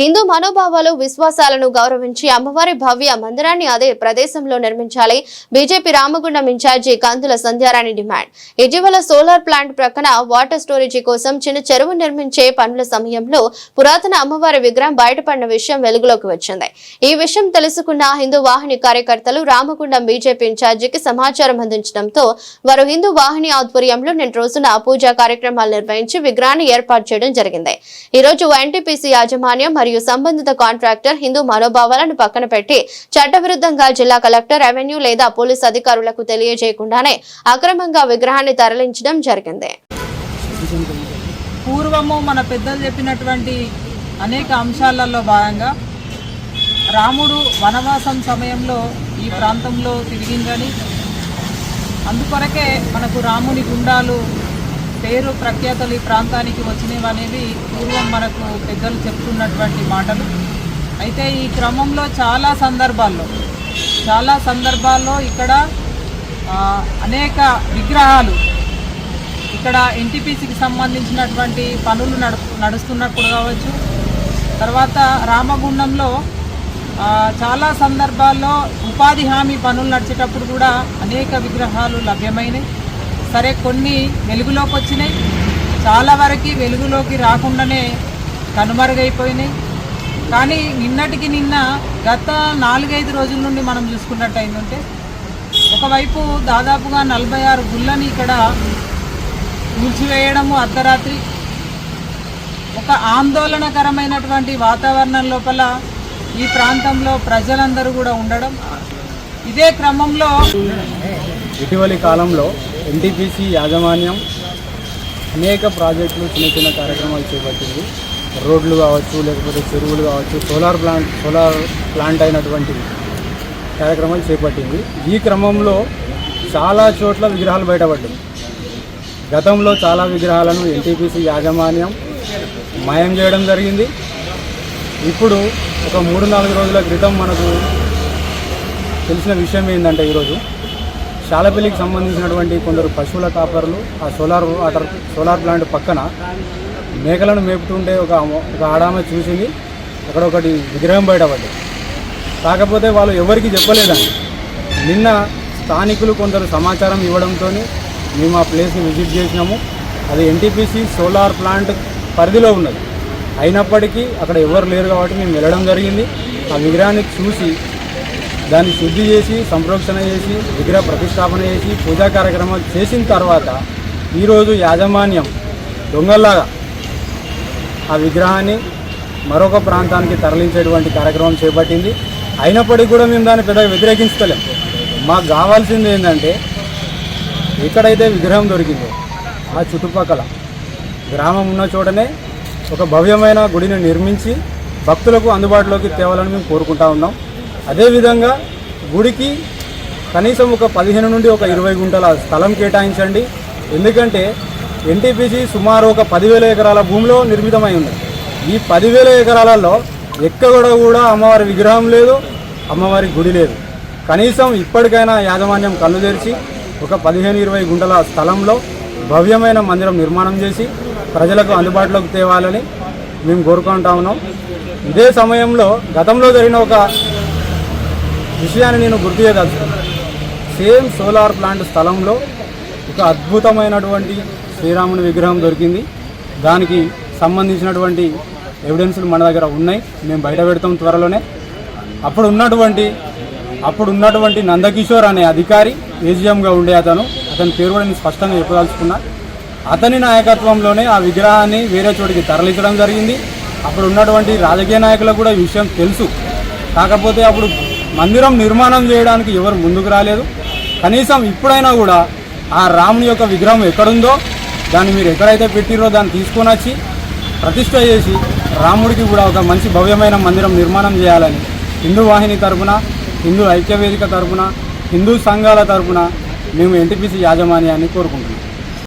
హిందూ మనోభావాలు విశ్వాసాలను గౌరవించి అమ్మవారి భవ్య మందిరాన్ని అదే ప్రదేశంలో నిర్మించాలి. BJP Ramagundam in charge Kandula Sandhyarani demand. ఇటీవల సోలార్ ప్లాంట్ ప్రక్కన వాటర్ స్టోరేజీ కోసం చిన్న చెరువు నిర్మించే పనుల సమయంలో పురాతన అమ్మవారి విగ్రహం బయటపడిన విషయం వెలుగులోకి వచ్చింది. ఈ విషయం తెలుసుకున్న హిందూ వాహిని కార్యకర్తలు రామగుండం బీజేపీ ఇన్ఛార్జికి సమాచారం అందించడంతో వారు హిందూ వాహిని ఆధ్వర్యంలో నిన్న రోజున పూజా కార్యక్రమాలు నిర్వహించి విగ్రహాన్ని ఏర్పాటు చేయడం జరిగింది. ఈ రోజు ఎన్టీపీసీ యాజమాన్యం మరియు మరియు సంబంధిత కాంట్రాక్టర్ హిందూ మనోభావాలను పక్కన పెట్టి చట్టవిరుద్ధంగా జిల్లా కలెక్టర్ రెవెన్యూ లేదా పోలీస్ అధికారులకు తెలియజేయకుండానే అక్రమంగా విగ్రహాన్ని తరలించడం జరిగింది. పూర్వము మన పెద్దలు చెప్పినటువంటి అనేక అంశాలలో భాగంగా రాముడు వనవాసం సమయంలో ఈ ప్రాంతంలో తిరిగిందని అందుకొరకే మనకు రాముని గుండాలు పేరు ప్రఖ్యాతలు ఈ ప్రాంతానికి వచ్చినవి అనేవి పూర్వం మనకు పెద్దలు చెప్తున్నటువంటి మాటలు. అయితే ఈ క్రమంలో చాలా సందర్భాల్లో చాలా సందర్భాల్లో ఇక్కడ అనేక విగ్రహాలు ఇక్కడ ఎన్టీపీసీకి సంబంధించినటువంటి పనులు నడు నడుస్తున్నప్పుడు కావచ్చు తర్వాత రామగుండంలో చాలా సందర్భాల్లో ఉపాధి హామీ పనులు నడిచేటప్పుడు కూడా అనేక విగ్రహాలు లభ్యమైనవి సరే కొన్ని వెలుగులోకి వచ్చినాయి చాలా వరకు వెలుగులోకి రాకుండానే కనుమరుగైపోయినాయి. కానీ నిన్నటికి నిన్న గత నాలుగైదు రోజుల నుండి మనం చూసుకున్నట్టు అయిందంటే ఒకవైపు దాదాపుగా నలభై ఆరు గుళ్ళని ఇక్కడ కూల్చివేయడము అర్ధరాత్రి ఒక ఆందోళనకరమైనటువంటి వాతావరణం లోపల ఈ ప్రాంతంలో ప్రజలందరూ కూడా ఉండడం. ఇదే క్రమంలో ఇటీవలి కాలంలో ఎన్టీపీసీ యాజమాన్యం అనేక ప్రాజెక్టులు చిన్న చిన్న కార్యక్రమాలు చేపట్టింది. రోడ్లు కావచ్చు లేకపోతే చెరువులు కావచ్చు సోలార్ ప్లాంట్ సోలార్ ప్లాంట్ అయినటువంటి కార్యక్రమాలు చేపట్టింది. ఈ క్రమంలో చాలా చోట్ల విగ్రహాలు బయటపడ్డాయి. గతంలో చాలా విగ్రహాలను ఎన్టీపీసీ యాజమాన్యం మాయం చేయడం జరిగింది. ఇప్పుడు ఒక మూడు నాలుగు రోజుల క్రితం మనకు తెలిసిన విషయం ఏంటంటే ఈరోజు శాలపల్లికి సంబంధించినటువంటి కొందరు పశువుల కాపర్లు ఆ సోలార్ వాటర్ సోలార్ ప్లాంట్ పక్కన మేకలను మేపుతుంటే ఒక ఒక ఆడామె చూసింది. అక్కడ ఒకటి విగ్రహం బయటపడ్డది కాకపోతే వాళ్ళు ఎవరికి చెప్పలేదండి. నిన్న స్థానికులు కొందరు సమాచారం ఇవ్వడంతో మేము ఆ ప్లేస్ని విజిట్ చేసినాము. అది ఎన్టీపీసీ సోలార్ ప్లాంట్ పరిధిలో ఉన్నది. అయినప్పటికీ అక్కడ ఎవరు లేరు కాబట్టి మేము వెళ్ళడం జరిగింది. ఆ విగ్రహాన్ని చూసి దాన్ని శుద్ధి చేసి సంరక్షణ చేసి విగ్రహ ప్రతిష్టాపన చేసి పూజా కార్యక్రమాలు చేసిన తర్వాత ఈరోజు యాజమాన్యం దొంగల్లాగా ఆ విగ్రహాన్ని మరొక ప్రాంతానికి తరలించేటువంటి కార్యక్రమం చేపట్టింది. అయినప్పటికీ కూడా మేము దాన్ని పెద్దగా వ్యతిరేకించలేం. మాకు కావాల్సింది ఏంటంటే ఎక్కడైతే విగ్రహం దొరికిందో ఆ చుట్టుపక్కల గ్రామం ఉన్న చోటనే ఒక భవ్యమైన గుడిని నిర్మించి భక్తులకు అందుబాటులోకి తేవాలని మేము కోరుకుంటా ఉన్నాం. అదేవిధంగా గుడికి కనీసం ఒక పదిహేను నుండి ఒక ఇరవై గుంటల స్థలం కేటాయించండి. ఎందుకంటే ఎన్టీపీసీ సుమారు ఒక పదివేల ఎకరాల భూమిలో నిర్మితమై ఉంది. ఈ పదివేల ఎకరాలలో ఎక్కడ కూడా అమ్మవారి విగ్రహం లేదు అమ్మవారి గుడి లేదు. కనీసం ఇప్పటికైనా యాజమాన్యం కళ్ళు తెరిచి ఒక పదిహేను ఇరవై గుంటల స్థలంలో భవ్యమైన మందిరం నిర్మాణం చేసి ప్రజలకు అందుబాటులోకి తేవాలని మేము కోరుకుంటా ఉన్నాం. ఇదే సమయంలో గతంలో జరిగిన ఒక విషయాన్ని నేను గుర్తు చేయదలుచుకున్నాను సేమ్ సోలార్ ప్లాంట్ స్థలంలో ఒక అద్భుతమైనటువంటి శ్రీరాముని విగ్రహం దొరికింది. దానికి సంబంధించినటువంటి ఎవిడెన్స్లు మన దగ్గర ఉన్నాయి. మేము బయట పెడతాం త్వరలోనే. అప్పుడు ఉన్నటువంటి అప్పుడు ఉన్నటువంటి నందకిషోర్ అనే అధికారి ఏజీఎంగా ఉండే అతను అతని పేరు కూడా నేను స్పష్టంగా చెప్పదలుచుకున్నా. అతని నాయకత్వంలోనే ఆ విగ్రహాన్ని వేరే చోటికి తరలించడం జరిగింది. అప్పుడు ఉన్నటువంటి రాజకీయ నాయకులకు కూడా ఈ విషయం తెలుసు. కాకపోతే అప్పుడు మందిరం నిర్మాణం చేయడానికి ఎవరు ముందుకు రాలేదు. కనీసం ఇప్పుడైనా కూడా ఆ రాముని యొక్క విగ్రహం ఎక్కడుందో దాన్ని మీరు ఎక్కడైతే పెట్టిరో దాన్ని తీసుకొని వచ్చి ప్రతిష్ట చేసి రాముడికి కూడా ఒక మంచి భవ్యమైన మందిరం నిర్మాణం చేయాలని హిందూ వాహిని తరపున హిందూ ఐక్యవేదిక తరపున హిందూ సంఘాల తరపున మేము ఎన్టీపీసీ యాజమాన్యాన్ని కోరుకుంటున్నాం.